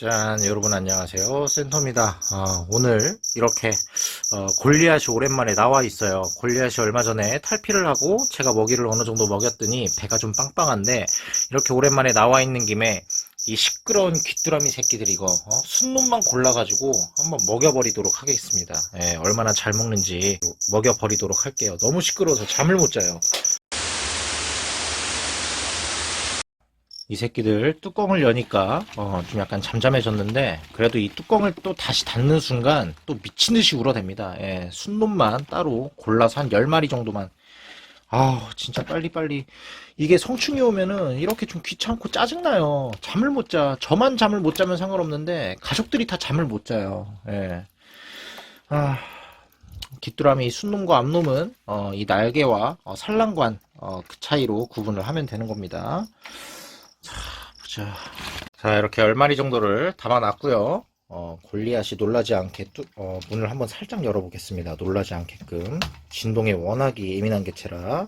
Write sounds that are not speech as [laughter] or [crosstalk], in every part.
짠 여러분 안녕하세요. 센터입니다. 어, 오늘 이렇게 어, 골리앗이 오랜만에 나와 있어요. 골리앗이 얼마 전에 탈피를 하고 제가 먹이를 어느 정도 먹였더니 배가 좀 빵빵한데 이렇게 오랜만에 나와 있는 김에 이 시끄러운 귀뚜라미 새끼들 이거 어? 순놈만 골라가지고 한번 먹여버리도록 하겠습니다. 예, 얼마나 잘 먹는지 먹여버리도록 할게요. 너무 시끄러워서 잠을 못 자요 이 새끼들 뚜껑을 여니까 어, 좀 약간 잠잠해졌는데 그래도 이 뚜껑을 또 다시 닫는 순간 또 미친 듯이 울어댑니다. 예, 순놈만 따로 골라서 한 10마리 정도만 아우 진짜 빨리빨리 이게 성충이 오면은 이렇게 좀 귀찮고 짜증나요. 잠을 못 자. 저만 잠을 못 자면 상관없는데 가족들이 다 잠을 못 자요. 예. 아 귀뚜라미 순놈과 암놈은 어, 이 날개와 어, 산란관 어, 그 차이로 구분을 하면 되는 겁니다. 보자. 자, 이렇게 10마리 정도를 담아놨고요. 어, 골리앗이 놀라지 않게 뚜, 어, 문을 한번 살짝 열어보겠습니다. 놀라지 않게끔. 진동에 워낙이 예민한 개체라.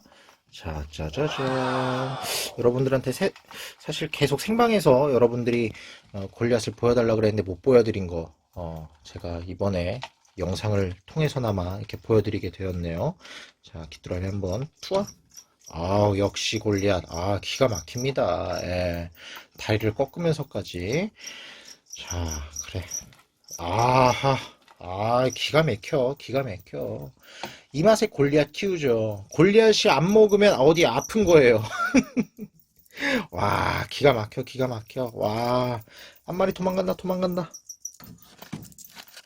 자, 짜자잔. 여러분들한테 세- 사실 계속 생방에서 여러분들이 어, 골리앗을 보여달라 그랬는데 못 보여드린 거, 어, 제가 이번에 영상을 통해서나마 이렇게 보여드리게 되었네요. 자, 귀뚜라미 한번 투어. 아우, 역시 골리앗. 아, 기가 막힙니다. 예. 다리를 꺾으면서까지. 자, 그래. 아하. 아, 기가 막혀. 기가 막혀. 이 맛에 골리앗 키우죠. 골리앗이 안 먹으면 어디 아픈 거예요. [laughs] 와, 기가 막혀. 기가 막혀. 와, 한 마리 도망간다. 도망간다.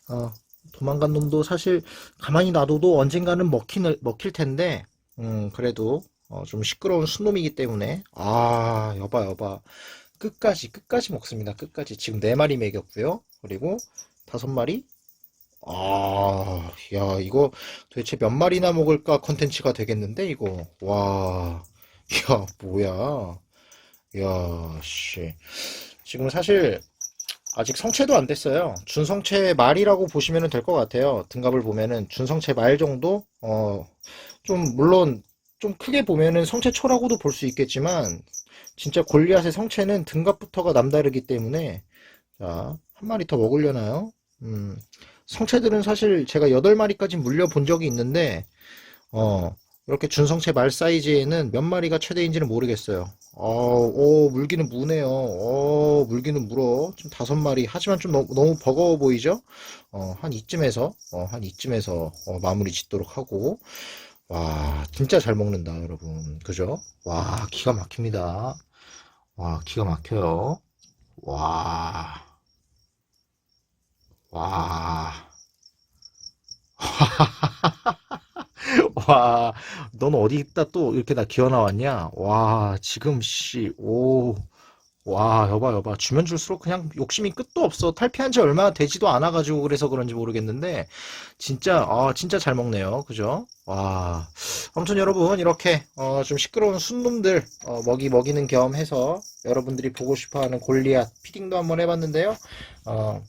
어, 도망간 놈도 사실 가만히 놔둬도 언젠가는 먹힐, 먹힐 텐데, 음, 그래도 어, 좀 시끄러운 순놈이기 때문에. 아 여봐 여봐. 끝까지 끝까지 먹습니다. 끝까지. 지금 네 마리 먹였고요. 그리고 다섯 마리. 아 야 이거 도대체 몇 마리나 먹을까 컨텐츠가 되겠는데 이거. 와 야 뭐야. 야씨. 지금 사실 아직 성체도 안 됐어요. 준성체 말이라고 보시면 될 것 같아요. 등갑을 보면은 준성체 말 정도? 어 좀 물론 좀 크게 보면은 성체초라고도 볼 수 있겠지만 진짜 골리앗의 성체는 등갑부터가 남다르기 때문에 자, 한 마리 더 먹으려나요? 음, 성체들은 사실 제가 8마리까지 물려본 적이 있는데 어, 이렇게 준성체 말 사이즈에는 몇 마리가 최대인지는 모르겠어요. 어, 오, 물기는 무네요. 어, 물기는 물어. 좀 다섯 마리. 하지만 좀 너무, 너무 버거워 보이죠? 어, 한 이쯤에서, 어, 한 이쯤에서 어, 마무리 짓도록 하고. 와, 진짜 잘 먹는다, 여러분. 그죠? 와, 기가 막힙니다. 와, 기가 막혀요. 와, 와, [laughs] 와, 넌 어디 있다 또 이렇게 다 기어 나왔냐? 와, 지금 씨, 오, 와, 여봐, 여봐. 주면 줄수록 그냥 욕심이 끝도 없어. 탈피한 지 얼마 되지도 않아가지고 그래서 그런지 모르겠는데, 진짜, 아, 진짜 잘 먹네요. 그죠? 와. 아무튼 여러분 이렇게 어, 좀 시끄러운 순놈들 어, 먹이 먹이는 겸 해서 여러분들이 보고 싶어 하는 골리앗 피딩도 한번 해봤는데요. 어,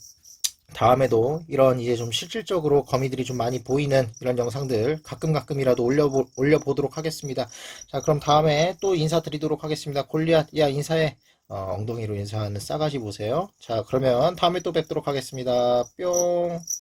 다음에도 이런 이제 좀 실질적으로 거미들이 좀 많이 보이는 이런 영상들 가끔 가끔이라도 올려보, 올려보도록 하겠습니다. 자 그럼 다음에 또 인사드리도록 하겠습니다. 골리앗 야 인사해. 어, 엉덩이로 인사하는 싸가지 보세요. 자 그러면 다음에 또 뵙도록 하겠습니다. 뿅.